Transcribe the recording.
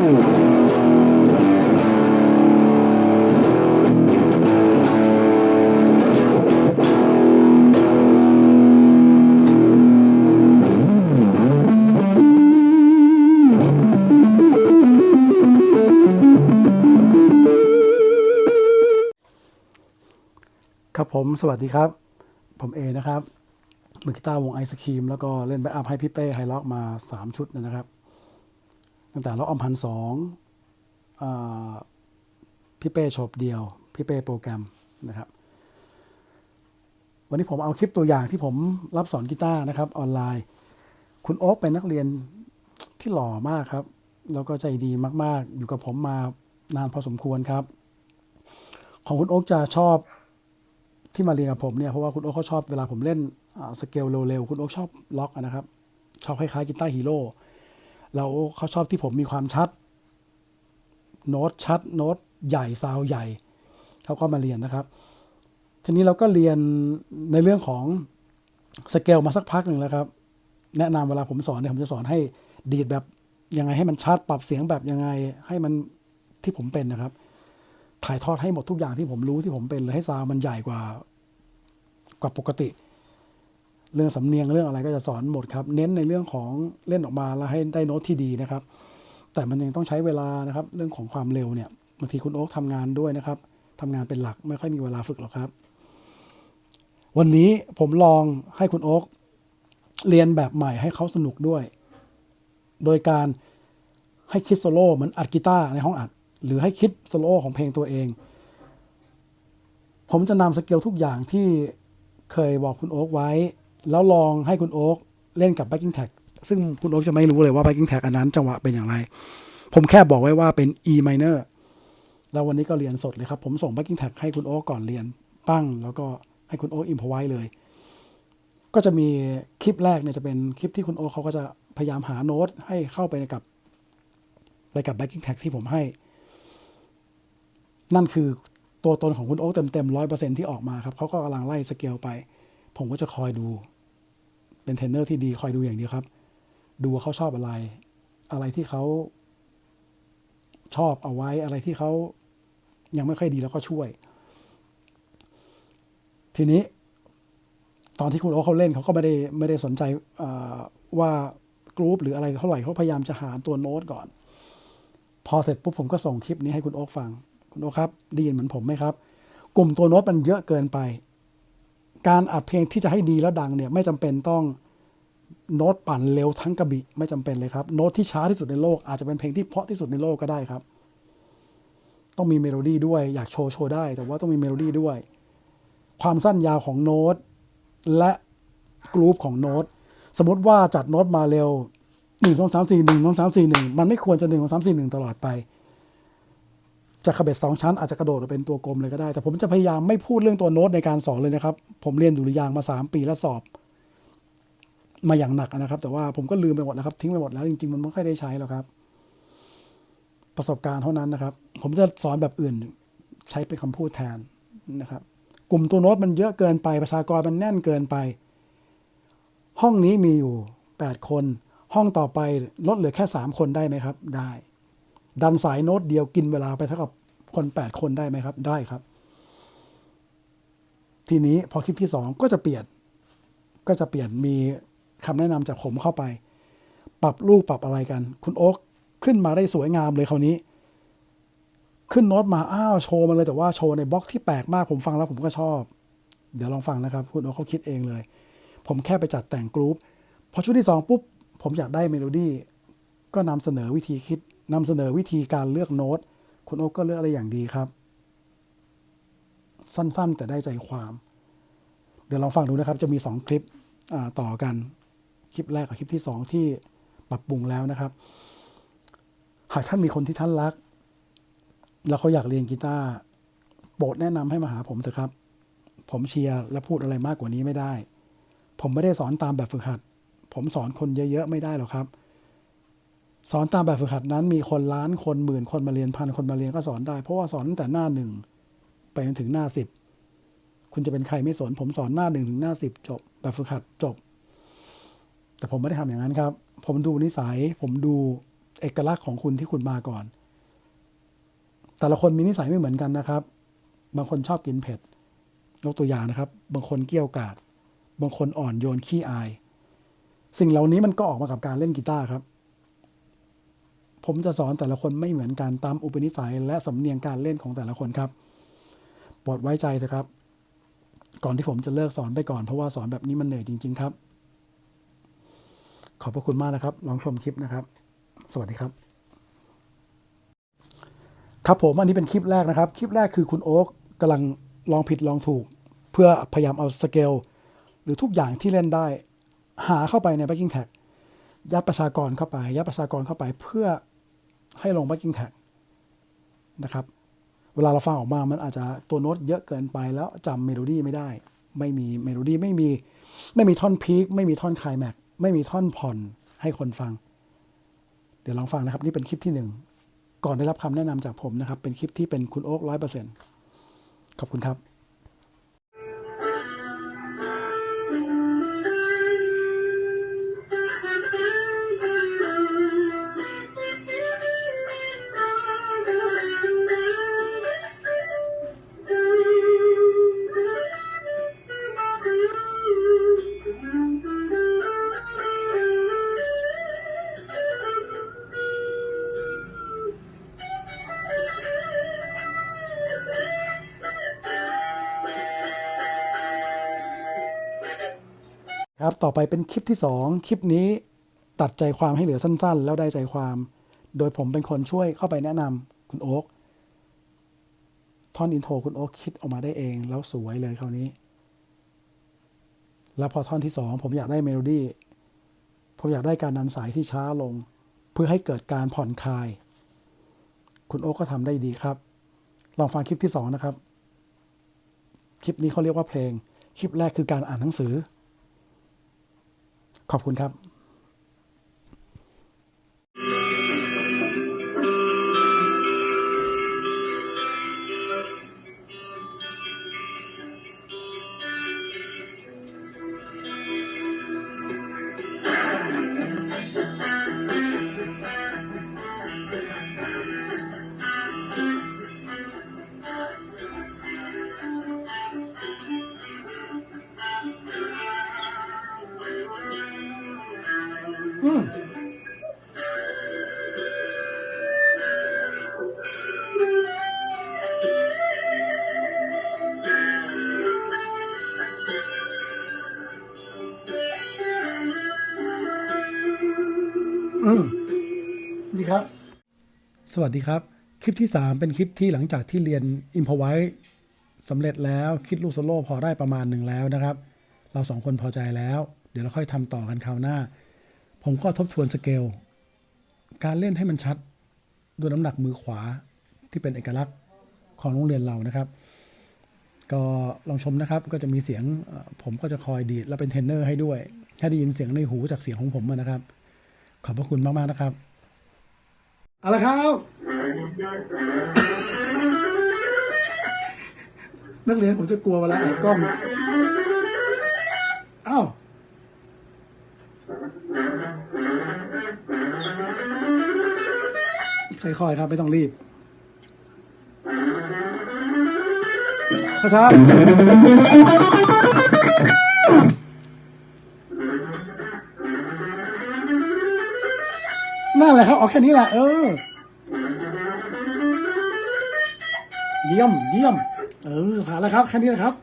ครับผมสวัสดีครับ ผมเอนะครับมือกีตาร์วงไอศครีม แล้วก็เล่นแบ็กอัพให้พี่เป้ไฮล็อกมา 3 ชุดนะครับ ตั้งแต่ล็อกอมพันสองพี่เป้โฉบเดียว พี่เป้โปรแกรมนะครับ วันนี้ผมเอาคลิปตัวอย่างที่ผมรับสอนกีตาร์นะครับออนไลน์ คุณโอ๊คเป็นนักเรียนที่หล่อมากครับ แล้วก็ใจดีมาก ๆ อยู่กับผมมานานพอสมควรครับ ของคุณโอ๊คจะชอบที่มาเรียนกับผมเนี่ยเพราะว่าคุณโอ๊คเขาชอบเวลาผมเล่นสเกลเร็วๆคุณโอ๊คชอบล็อกนะครับ ชอบคล้ายๆกีตาร์ฮีโร่ แล้วเขาชอบที่ผมมีความชัด โน้ตชัด โน้ตใหญ่ซาวใหญ่ เขาก็มาเรียนนะครับ ทีนี้เราก็เรียนในเรื่องของสเกลมาสักพักหนึ่งแล้วครับ แนะนำเวลาผมสอนเนี่ยผมจะสอนให้ดีดแบบยังไงให้มันชัด ปรับเสียงแบบยังไงให้มันที่ผมเป็นนะครับ ถ่ายทอดให้หมดทุกอย่างที่ผมรู้ที่ผมเป็นเลยให้ซาวมันใหญ่กว่ากว่าปกติ เรื่องสำเนียงเรื่องอะไรก็จะสอนหมดครับ เน้นในเรื่องของเล่นออกมาแล้วให้ได้โน้ตที่ดีนะครับ แต่มันยังต้องใช้เวลานะครับ เรื่องของความเร็วเนี่ยบางทีคุณโอ๊คทำงานด้วยนะครับทำงานเป็นหลักไม่ค่อยมีเวลาฝึกหรอกครับ วันนี้ผมลองให้คุณโอ๊คเรียนแบบใหม่ให้เขาสนุกด้วย โดยการให้คิดโซโล่เหมือนอัดกีตาร์ในห้องอัด หรือให้คิดโซโล่ของเพลงตัวเอง ผมจะนำสเกลทุกอย่างที่เคยบอกคุณโอ๊คไว้ แล้วลองให้คุณโอ๊คเล่นกับ backing tag ซึ่งคุณโอ๊คจะไม่รู้เลยว่า backing tag อันนั้นจังหวะเป็นอย่างไร ผมแค่บอกไว้ว่าเป็น E minor แล้ววันนี้ก็เรียนสดเลยครับ ผมส่ง backing tag ให้คุณโอ๊คก่อนเรียนปั้ง แล้วก็ให้คุณโอ๊คอิมพอไว้เลย ก็จะมีคลิปแรกเนี่ยจะเป็นคลิปที่คุณโอ๊คเขาก็จะพยายามหาโน้ตให้เข้าไปในกับไปกับ backing tag ที่ผมให้ นั่นคือตัวตนของคุณโอ๊คเต็มๆร้อยเปอร์เซ็นที่ออกมาครับเขาก็กำลังไล่สเกลไป ผมก็จะคอยดู เป็นเทรนเนอร์ที่ดีคอยดูอย่างเดียวครับ ดูว่าเขาชอบอะไร อะไรที่เขาชอบเอาไว้อะไรที่เขายังไม่ค่อยดีแล้วก็ช่วย ทีนี้ ตอนที่คุณโอ๊คเขาเล่นเขาก็ไม่ได้ไม่ได้สนใจว่ากรุ๊ปหรืออะไรเท่าไหร่เขาพยายามจะหาตัวโน้ตก่อน พอเสร็จปุ๊บผมก็ส่งคลิปนี้ให้คุณโอ๊คฟัง คุณโอ๊คครับได้ยินเหมือนผมไหมครับ กลุ่มตัวโน้ตมันเยอะเกินไป การอัดเพลงที่จะให้ดีแล้วดังเนี่ยไม่จำเป็นต้องโน้ตปั่นเร็วทั้งกระบี่ไม่จำเป็นเลยครับ โน้ตที่ช้าที่สุดในโลกอาจจะเป็นเพลงที่เพราะที่สุดในโลกก็ได้ครับ ต้องมีเมโลดี้ด้วยอยากโชว์โชว์ได้ แต่ว่าต้องมีเมโลดี้ด้วย ความสั้นยาวของโน้ตและกรุ๊ปของโน้ตสมมติว่าจัดโน้ตมาเร็วหนึ่งสองสามสี่หนึ่งสองสามสี่หนึ่งมันไม่ควรจะหนึ่งสองสามสี่หนึ่งตลอดไป จะขบเบ็ดสองชั้นอาจจะกระโดดมาเป็นตัวกลมเลยก็ได้ แต่ผมจะพยายามไม่พูดเรื่องตัวโน้ตในการสอนเลยนะครับ ผมเรียนดุริยางมาสามปีแล้วสอบ มาอย่างหนักนะครับ แต่ว่าผมก็ลืมไปหมดแล้วครับ ทิ้งไปหมดแล้วจริงๆมันไม่ค่อยได้ใช้หรอกครับ ประสบการณ์เท่านั้นนะครับ ผมจะสอนแบบอื่นใช้เป็นคำพูดแทนนะครับ กลุ่มตัวโน้ตมันเยอะเกินไปประชากรมันแน่นเกินไป ห้องนี้มีอยู่แปดคน ห้องต่อไปลดเหลือแค่สามคนได้ไหมครับ ได้ ดันสายโน้ตเดียวกินเวลาไปเท่ากับคนแปดคนได้ไหมครับ ได้ครับ ทีนี้พอคลิปที่สองก็จะเปลี่ยน ก็จะเปลี่ยนมีคำแนะนำจากผมเข้าไป ปรับลูกปรับอะไรกัน คุณโอ๊คขึ้นมาได้สวยงามเลยคราวนี้ ขึ้นโน้ตมาอ้าวโชว์มาเลยแต่ว่าโชว์ในบล็อกที่แปลกมากผมฟังแล้วผมก็ชอบ เดี๋ยวลองฟังนะครับ คุณโอ๊คเขาคิดเองเลย ผมแค่ไปจัดแต่งกรุ๊ปพอชุดที่สองปุ๊บผมอยากได้เมโลดี้ก็นำเสนอวิธีคิด นำเสนอวิธีการเลือกโน้ต คุณโอ๊คก็เลือกอะไรอย่างดีครับ สั้นๆ แต่ได้ใจความ เดี๋ยวลองฟังดูนะครับ จะมีสองคลิปต่อกัน คลิปแรกกับคลิปที่สองที่ปรับปรุงแล้วนะครับ หากท่านมีคนที่ท่านรัก แล้วเขาอยากเรียนกีตาร์โปรดแนะนำให้มาหาผมเถอะครับ ผมเชียร์และพูดอะไรมากกว่านี้ไม่ได้ ผมไม่ได้สอนตามแบบฝึกหัด ผมสอนคนเยอะๆไม่ได้หรอกครับ สอนตามแบบฝึกหัดนั้น มีคนล้านคนหมื่นคนมาเรียนพันคนมาเรียนก็สอนได้ เพราะว่าสอนตั้งแต่หน้าหนึ่งไปจนถึงหน้าสิบคุณจะเป็นใครไม่สนผมสอนหน้าหนึ่งถึงหน้าสิบจบ แบบฝึกหัดจบ แต่ผมไม่ได้ทำอย่างนั้นครับ ผมดูนิสัย ผมดูเอกลักษณ์ของคุณที่คุณมาก่อน แต่ละคนมีนิสัยไม่เหมือนกันนะครับ บางคนชอบกินเผ็ดยกตัวอย่างนะครับ บางคนเกี้ยวกาดบางคนอ่อนโยนขี้อาย สิ่งเหล่านี้มันก็ออกมากับการเล่นกีตาร์ครับ ผมจะสอนแต่ละคนไม่เหมือนกันตามอุปนิสัย และสำเนียงการเล่นของแต่ละคนครับโปรดไว้ใจเถอะครับ ก่อนที่ผมจะเลิกสอนไปก่อนเพราะว่าสอนแบบนี้มันเหนื่อยจริง ๆ ครับ ขอบพระคุณมากนะครับ ลองชมคลิปนะครับ สวัสดีครับ ครับผมอันนี้เป็นคลิปแรกนะครับ คลิปแรกคือคุณโอ๊กกำลังลองผิดลองถูก เพื่อพยายามเอาสเกลหรือทุกอย่างที่เล่นได้ หาเข้าไปใน backing tag ยัดประชากรเข้าไป ยัดประชากรเข้าไปเพื่อ ให้ลง backing tag นะครับ เวลาเราฟังออกมามันอาจจะตัวโน้ตเยอะเกินไปแล้วจำเมโลดี้ไม่ได้ ไม่มีเมโลดี้ไม่มีไม่มีท่อนพีคไม่มีท่อนคลายแม็กไม่มีท่อนผ่อนให้คนฟัง เดี๋ยวลองฟังนะครับ นี่เป็นคลิปที่หนึ่งก่อนได้รับคำแนะนำจากผมนะครับ เป็นคลิปที่เป็นคุณโอ๊คร้อยเปอร์เซ็นต์ขอบคุณครับ ครับต่อไปเป็นคลิปที่ 2 คลิปนี้ตัดใจความให้เหลือสั้นๆ แล้วได้ใจความ โดยผมเป็นคนช่วยเข้าไปแนะนำคุณโอ๊คท่อนอินโทรคุณโอ๊คคิดออกมาได้เองแล้วสวยเลยคราวนี้ แล้วพอท่อนที่ 2 ผมอยากได้เมโลดี้ผมอยากได้การดันสายที่ช้าลง เพื่อให้เกิดการผ่อนคลาย คุณโอ๊คก็ทำได้ดีครับ ลองฟังคลิปที่ 2 นะครับ คลิปนี้เขาเรียกว่าเพลง คลิปแรกคือการอ่านหนังสือ ขอบคุณครับ อืมอืมดีครับ สวัสดีครับ คลิปที่ 3 เป็นคลิปที่หลังจากที่เรียน i m p r o v i s e สำเร็จแล้วคิดลูกโซโล่พอได้ประมาณหนึ่งแล้วนะครับ เราสองคนพอใจแล้ว เดี๋ยวเราค่อยทำต่อกันคราวหน้า ผมก็ทบทวนสเกล การเล่นให้มันชัดด้วยน้ำหนักมือขวาที่เป็นเอกลักษณ์ของโรงเรียนเรานะครับ ก็ลองชมนะครับก็จะมีเสียงเอ่อผมก็จะคอยดีดแล้วเป็นเทรนเนอร์ให้ด้วยถ้าได้ยินเสียงในหูจากเสียงของผมอะนะครับ ขอบพระคุณมาก ๆ นะครับเอาละครับ นักเรียนผมจะกลัวเวลาอ่านกล้อง ค่อยๆครับ ไม่ต้องรีบช้านั่นแหละครับเอาแค่นี้แหละ เออ เยี่ยม เยี่ยม เออผ่านแล้วครับ แค่นี้แหละครับ